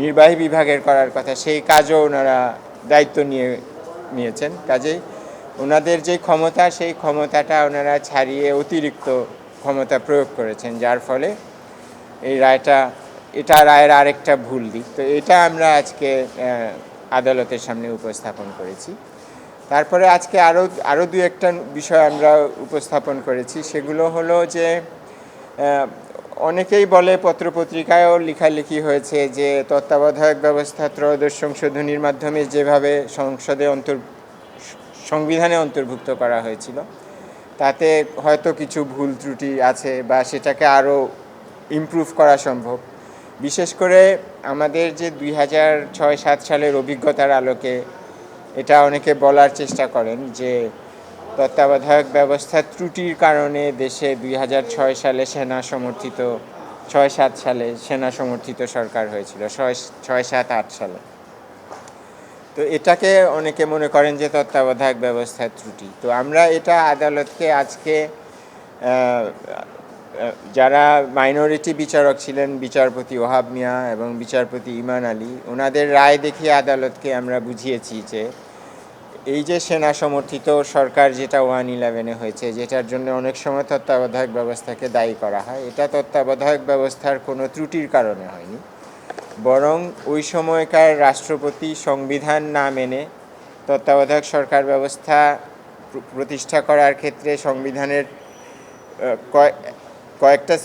নির্বাহী বিভাগের করার কথা, সেই কাজও ওনারা দায়িত্ব নিয়ে নিয়েছেন। কাজেই ওনাদের যে ক্ষমতা, সেই ক্ষমতাটা ওনারা ছাড়িয়ে অতিরিক্ত ক্ষমতা প্রয়োগ করেছেন, যার ফলে এই রায়টা, এটা রায়ের আরেকটা ভুল দিক। তো এটা আমরা আজকে আদালতের সামনে উপস্থাপন করেছি। তারপরে আজকে আরও আরও দু একটা বিষয় আমরা উপস্থাপন করেছি। সেগুলো হলো যে অনেকেই বলে পত্রপত্রিকায়ও লেখালেখি হয়েছে যে তত্ত্বাবধায়ক ব্যবস্থা ত্রয়োদশ সংশোধনীর মাধ্যমে যেভাবে সংসদে অন্তর, সংবিধানে অন্তর্ভুক্ত করা হয়েছিল, তাতে হয়তো কিছু ভুল ত্রুটি আছে বা সেটাকে আরও ইমপ্রুভ করা সম্ভব। বিশেষ করে আমাদের যে দুই হাজার ছয় সাত সালের অভিজ্ঞতার আলোকে এটা অনেকে বলার চেষ্টা করেন যে তত্ত্বাবধায়ক ব্যবস্থার ত্রুটির কারণে দেশে দুই হাজার ছয় সালে সেনা সমর্থিত, ছয় সাত সালে সেনা সমর্থিত সরকার হয়েছিল, ছয় ছয় সাত আট সালে। তো এটাকে অনেকে মনে করেন যে তত্ত্বাবধায়ক ব্যবস্থার ত্রুটি। তো আমরা এটা আদালতকে আজকে যারা মাইনরিটি বিচারক ছিলেন, বিচারপতি ওহাব মিয়া এবং বিচারপতি ইমান আলী, ওনাদের রায় দেখিয়ে আদালতকে আমরা বুঝিয়েছি যে এই যে সেনা সমর্থিত সরকার যেটা ওয়ান ইলেভেনে হয়েছে, যেটার জন্য অনেক সময় তত্ত্বাবধায়ক ব্যবস্থাকে দায়ী করা হয়, এটা তত্ত্বাবধায়ক ব্যবস্থার কোনো ত্রুটির কারণে হয়নি। বরং ওই সময়কার রাষ্ট্রপতি সংবিধান না মেনে তত্ত্বাবধায়ক সরকার ব্যবস্থা প্রতিষ্ঠা করার ক্ষেত্রে সংবিধানের কয়েকটা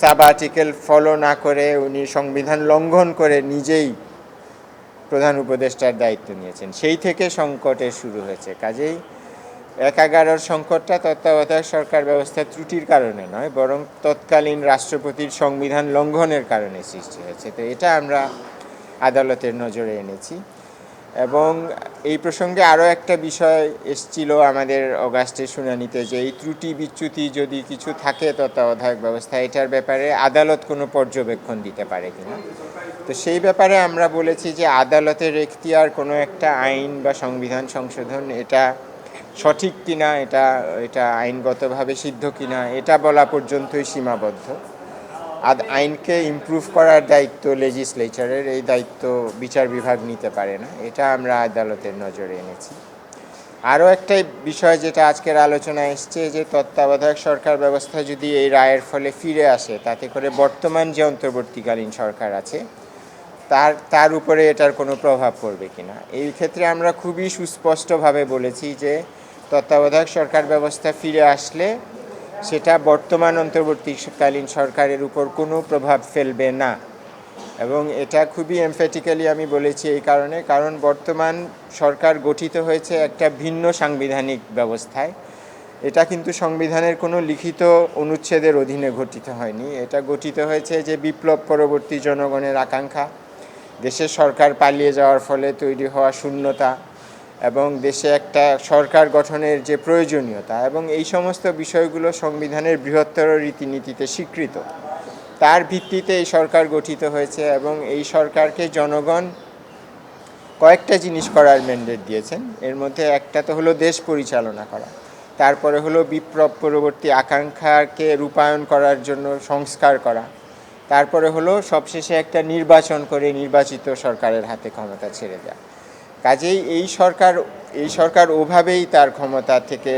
সাব আর্টিকেল ফলো না করে উনি সংবিধান লঙ্ঘন করে নিজেই প্রধান উপদেষ্টার দায়িত্ব নিয়েছেন। সেই থেকে সংকটের শুরু হয়েছে। কাজেই এক এগারোর সংকটটা তত্ত্বাবধায়ক সরকার ব্যবস্থার ত্রুটির কারণে নয়, বরং তৎকালীন রাষ্ট্রপতির সংবিধান লঙ্ঘনের কারণে সৃষ্টি হয়েছে। তো এটা আমরা আদালতের নজরে এনেছি। এবং এই প্রসঙ্গে আরও একটা বিষয় এসছিল আমাদের অগাস্টের শুনানিতে যে এই ত্রুটি বিচ্যুতি যদি কিছু থাকে তত্ত্বাবধায়ক ব্যবস্থা, এটার ব্যাপারে আদালত কোনো পর্যবেক্ষণ দিতে পারে কিনা? তো সেই ব্যাপারে আমরা বলেছি যে আদালতের এখতিয়ার কোনো একটা আইন বা সংবিধান সংশোধন এটা সঠিক কিনা, এটা এটা আইনগতভাবে সিদ্ধ কিনা, এটা বলা পর্যন্তই সীমাবদ্ধ। আর আইনকে ইমপ্রুভ করার দায়িত্ব লেজিসলেচারের এই দায়িত্ব বিচার বিভাগ নিতে পারে না। এটা আমরা আদালতের নজরে এনেছি। আরও একটা বিষয় যেটা আজকের আলোচনা এসছে যে তত্ত্বাবধায়ক সরকার ব্যবস্থা যদি এই রায়ের ফলে ফিরে আসে, তাতে করে বর্তমান যে অন্তর্বর্তীকালীন সরকার আছে তার তার উপরে এটার কোনো প্রভাব পড়বে কিনা। এই ক্ষেত্রে আমরা খুবই সুস্পষ্টভাবে বলেছি যে তত্ত্বাবধায়ক সরকার ব্যবস্থা ফিরে আসলে সেটা বর্তমান অন্তর্বর্তীকালীন সরকারের উপর কোনো প্রভাব ফেলবে না। এবং এটা খুবই এমফেটিক্যালি আমি বলেছি এই কারণে, কারণ বর্তমান সরকার গঠিত হয়েছে একটা ভিন্ন সাংবিধানিক ব্যবস্থায়। এটা কিন্তু সংবিধানের কোনো লিখিত অনুচ্ছেদের অধীনে গঠিত হয়নি। এটা গঠিত হয়েছে যে বিপ্লব পরবর্তী জনগণের আকাঙ্ক্ষা। দেশের সরকার পালিয়ে যাওয়ার ফলে তৈরি হওয়া শূন্যতা এবং দেশে একটা সরকার গঠনের যে প্রয়োজনীয়তা এবং এই সমস্ত বিষয়গুলো সংবিধানের বৃহত্তর রীতিনীতিতে স্বীকৃত। তার ভিত্তিতে এই সরকার গঠিত হয়েছে এবং এই সরকারকে জনগণ কয়েকটা জিনিস করার ম্যান্ডেট দিয়েছেন। এর মধ্যে একটা তো হলো দেশ পরিচালনা করা, তারপরে হলো বিপ্লব পরবর্তী আকাঙ্ক্ষাকে রূপায়ণ করার জন্য সংস্কার করা তারপরে হলো সবশেষে একটা নির্বাচন করে নির্বাচিত সরকারের হাতে ক্ষমতা ছেড়ে দেওয়া কাজেই এই সরকার এই সরকার ওভাবেই তার ক্ষমতা থেকে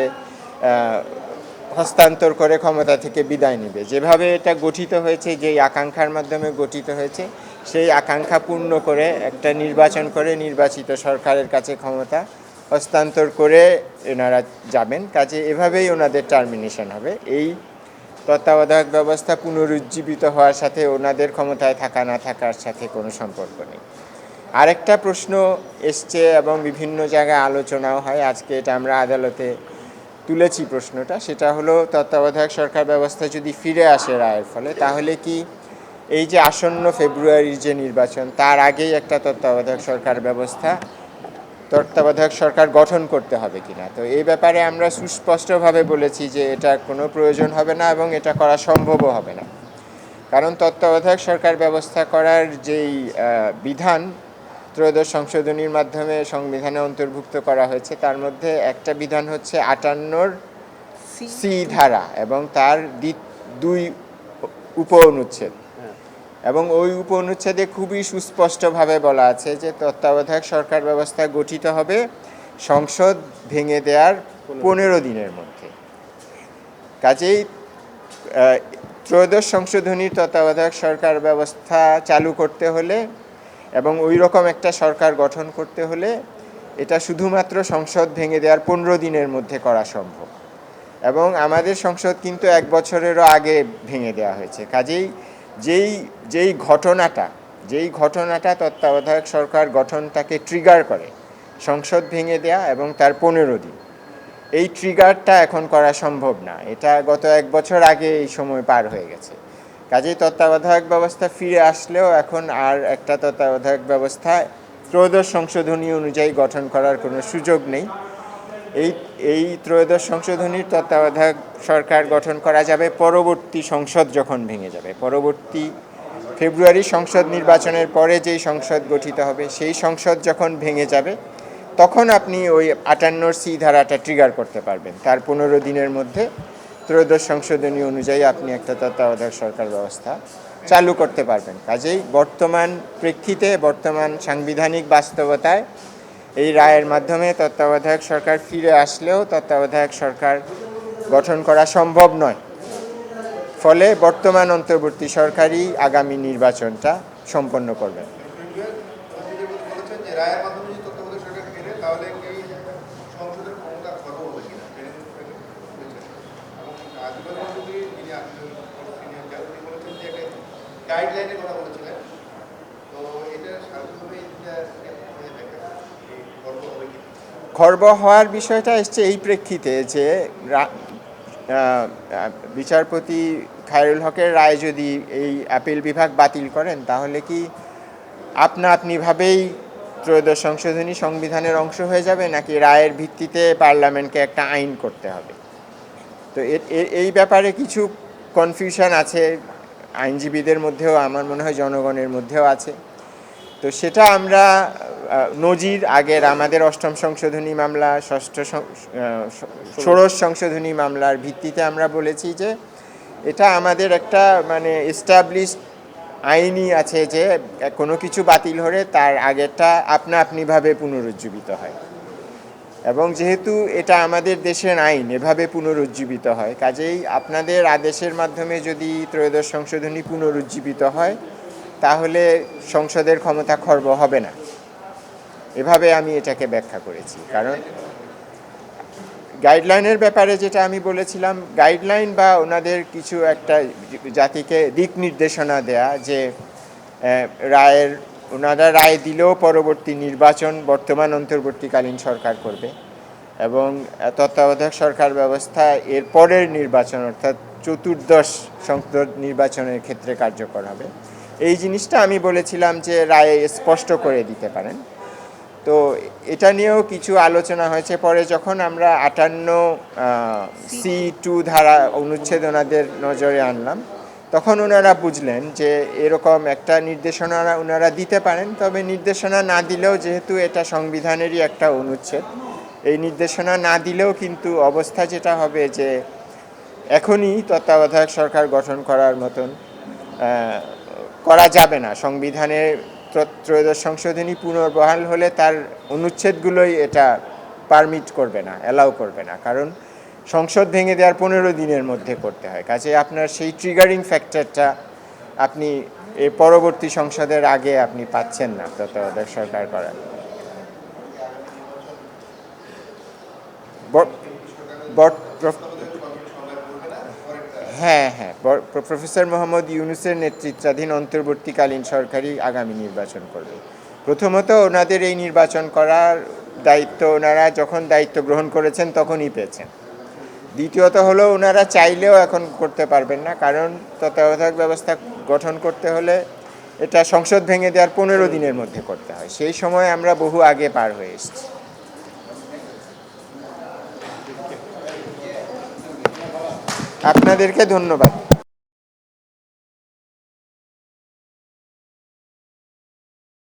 হস্তান্তর করে ক্ষমতা থেকে বিদায় নেবে। যেভাবে এটা গঠিত হয়েছে, যেই আকাঙ্ক্ষার মাধ্যমে গঠিত হয়েছে, সেই আকাঙ্ক্ষা পূর্ণ করে একটা নির্বাচন করে নির্বাচিত সরকারের কাছে ক্ষমতা হস্তান্তর করে এনারা যাবেন। কাজে এভাবেই ওনাদের টার্মিনেশন হবে। এই তত্ত্বাবধায়ক ব্যবস্থা পুনরুজ্জীবিত হওয়ার সাথে ওনাদের ক্ষমতায় থাকা না থাকার সাথে কোনো সম্পর্ক নেই। আরেকটা প্রশ্ন এসছে এবং বিভিন্ন জায়গায় আলোচনাও হয়। আজকে এটা আমরা আদালতে তুলেছি প্রশ্নটা। সেটা হলো, তত্ত্বাবধায়ক সরকার ব্যবস্থা যদি ফিরে আসে রায়ের ফলে, তাহলে কি এই যে আসন্ন ফেব্রুয়ারির যে নির্বাচন, তার আগেই একটা তত্ত্বাবধায়ক সরকার ব্যবস্থা তত্ত্বাবধায়ক সরকার গঠন করতে হবে কিনা। তো এই ব্যাপারে আমরা সুস্পষ্টভাবে বলেছি যে এটা কোনো প্রয়োজন হবে না এবং এটা করা সম্ভবও হবে না। কারণ তত্ত্বাবধায়ক সরকার ব্যবস্থা করার যেই বিধান ত্রয়োদশ সংশোধনীর মাধ্যমে সংবিধানে অন্তর্ভুক্ত করা হয়েছে তার মধ্যে একটা বিধান হচ্ছে আটান্নর সি ধারা এবং তার দুই উপ অনুচ্ছেদ এবং ওই উপ অনুচ্ছেদে খুবই সুস্পষ্টভাবে বলা আছে যে তত্ত্বাবধায়ক সরকার ব্যবস্থা গঠিত হবে সংসদ ভেঙে দেওয়ার পনেরো দিনের মধ্যে। কাজেই ত্রয়োদশ সংশোধনীর তত্ত্বাবধায়ক সরকার ব্যবস্থা চালু করতে হলে এবং ওই রকম একটা সরকার গঠন করতে হলে এটা শুধুমাত্র সংসদ ভেঙে দেওয়ার পনেরো দিনের মধ্যে করা সম্ভব। এবং আমাদের সংসদ কিন্তু এক বছরেরও আগে ভেঙে দেওয়া হয়েছে। কাজেই যেই যেই ঘটনাটা যেই ঘটনাটা তত্ত্বাবধায়ক সরকার গঠনটাকে ট্রিগার করে, সংসদ ভেঙে দেয়া এবং তার পনেরো দিন। এই ট্রিগারটা এখন করা সম্ভব না। এটা গত এক বছর আগে এই সময় পার হয়ে গেছে। কাজেই তত্ত্বাবধায়ক ব্যবস্থা ফিরে আসলেও এখন আর একটা তত্ত্বাবধায়ক ব্যবস্থা ত্রয়োদশ সংশোধনী অনুযায়ী গঠন করার কোনো সুযোগ নেই। এই এই ত্রয়োদশ সংশোধনীর তত্ত্বাবধায়ক সরকার গঠন করা যাবে পরবর্তী সংসদ যখন ভেঙে যাবে। পরবর্তী ফেব্রুয়ারি সংসদ নির্বাচনের পরে যেই সংসদ গঠিত হবে, সেই সংসদ যখন ভেঙে যাবে, তখন আপনি ওই আটান্নর সি ধারাটা ট্রিগার করতে পারবেন। তার পনেরো দিনের মধ্যে ত্রয়োদশ সংশোধনী অনুযায়ী আপনি একটা তত্ত্বাবধায়ক সরকার ব্যবস্থা চালু করতে পারবেন। কাজেই বর্তমান প্রেক্ষিতে বর্তমান সাংবিধানিক বাস্তবতায় এই রায়ের মাধ্যমে তত্ত্বাবধায়ক সরকার ফিরে আসলেও তত্ত্বাবধায়ক সরকার গঠন করা সম্ভব নয়। ফলে বর্তমান অন্তর্বর্তী সরকারই আগামী নির্বাচনটা সম্পন্ন করবেন বলেছেন যে রায়ের মাধ্যমে যদি তত্ত্বাবধায়ক সরকার ফেরে তাহলে কি সংসদের ক্ষমতা খর্ব হবে কিনা এবং আদিবাসী মন্ত্রী যিনি সিনিয়র জাজ উনি বলেছেন যে একটা গাইডলাইনের কথা বলেছিলেন তো এটা কীভাবে ব্যাখ্যা এই খর্ব হওয়ার বিষয়টা এসছে এই প্রেক্ষিতে যে বিচারপতি খায়রুল হকের রায় যদি এই আপিল বিভাগ বাতিল করেন, তাহলে কি আপনা আপনিভাবেই ত্রয়োদশ সংশোধনী সংবিধানের অংশ হয়ে যাবে, নাকি রায়ের ভিত্তিতে পার্লামেন্টকে একটা আইন করতে হবে? তো এই ব্যাপারে কিছু কনফিউশন আছে, আইনজীবীদের মধ্যেও, আমার মনে হয় জনগণের মধ্যেও আছে। তো সেটা আমরা নজির আগের আমাদের অষ্টম সংশোধনী মামলা ষষ্ঠ ষোড়শ সংশোধনী মামলার ভিত্তিতে আমরা বলেছি যে এটা আমাদের একটা মানে এস্টাবলিশড আইনই আছে যে কোনো কিছু বাতিল হলে তার আগেরটা আপনা আপনিভাবে পুনরুজ্জীবিত হয়। এবং যেহেতু এটা আমাদের দেশের আইন এভাবে পুনরুজ্জীবিত হয় কাজেই আপনাদের আদেশের মাধ্যমে যদি ত্রয়োদশ সংশোধনী পুনরুজ্জীবিত হয় তাহলে সংসদের ক্ষমতা খর্ব হবে না। এভাবে আমি এটাকে ব্যাখ্যা করেছি। কারণ গাইডলাইনের ব্যাপারে যেটা আমি বলেছিলাম গাইডলাইন বা ওনাদের কিছু একটা জাতিকে দিক নির্দেশনা দেয়া যে রায়ের, ওনারা রায় দিলেও পরবর্তী নির্বাচন বর্তমান অন্তর্বর্তীকালীন সরকার করবে এবং তত্ত্বাবধায়ক সরকার ব্যবস্থা এর পরের নির্বাচন অর্থাৎ চতুর্দশ সংসদ নির্বাচনের ক্ষেত্রে কার্যকর হবে। এই জিনিসটা আমি বলেছিলাম যে রায়ে স্পষ্ট করে দিতে পারেন। তো এটা নিয়েও কিছু আলোচনা হয়েছে। পরে যখন আমরা আটান্ন সি টু ধারা অনুচ্ছেদ ওনাদের নজরে আনলাম তখন ওনারা বুঝলেন যে এরকম একটা নির্দেশনা ওনারা দিতে পারেন তবে নির্দেশনা না দিলেও যেহেতু এটা সংবিধানেরই একটা অনুচ্ছেদ এই নির্দেশনা না দিলেও কিন্তু অবস্থা যেটা হবে যে এখনই তত্ত্বাবধায়ক সরকার গঠন করার মতন করা যাবে না। সংবিধানের ত্রয়োদশ সংশোধনী পুনর্বহাল হলে তার অনুচ্ছেদগুলোই এটা পারমিট করবে না অ্যালাউ করবে না। কারণ সংসদ ভেঙে দেওয়ার পনেরো দিনের মধ্যে করতে হয়। কাজে আপনার সেই ট্রিগারিং ফ্যাক্টরটা আপনি এই পরবর্তী সংসদের আগে আপনি পাচ্ছেন না তত্ত্বাবধায়ক সরকার করার। প্রফ- হ্যাঁ হ্যাঁ। প্রফেসর মোহাম্মদ ইউনুসের নেতৃত্বাধীন অন্তর্বর্তীকালীন সরকারই আগামী নির্বাচন করবে। প্রথমত ওনাদের এই নির্বাচন করার দায়িত্ব ওনারা যখন দায়িত্ব গ্রহণ করেছেন তখনই পেয়েছেন। দ্বিতীয়ত হলো ওনারা চাইলেও এখন করতে পারবেন না, কারণ তত্ত্বাবধায়ক ব্যবস্থা গঠন করতে হলে এটা সংসদ ভেঙে দেওয়ার পনেরো দিনের মধ্যে করতে হয়। সেই সময় আমরা বহু আগে পার হয়ে এসেছি। আপনাদেরকে ধন্যবাদ।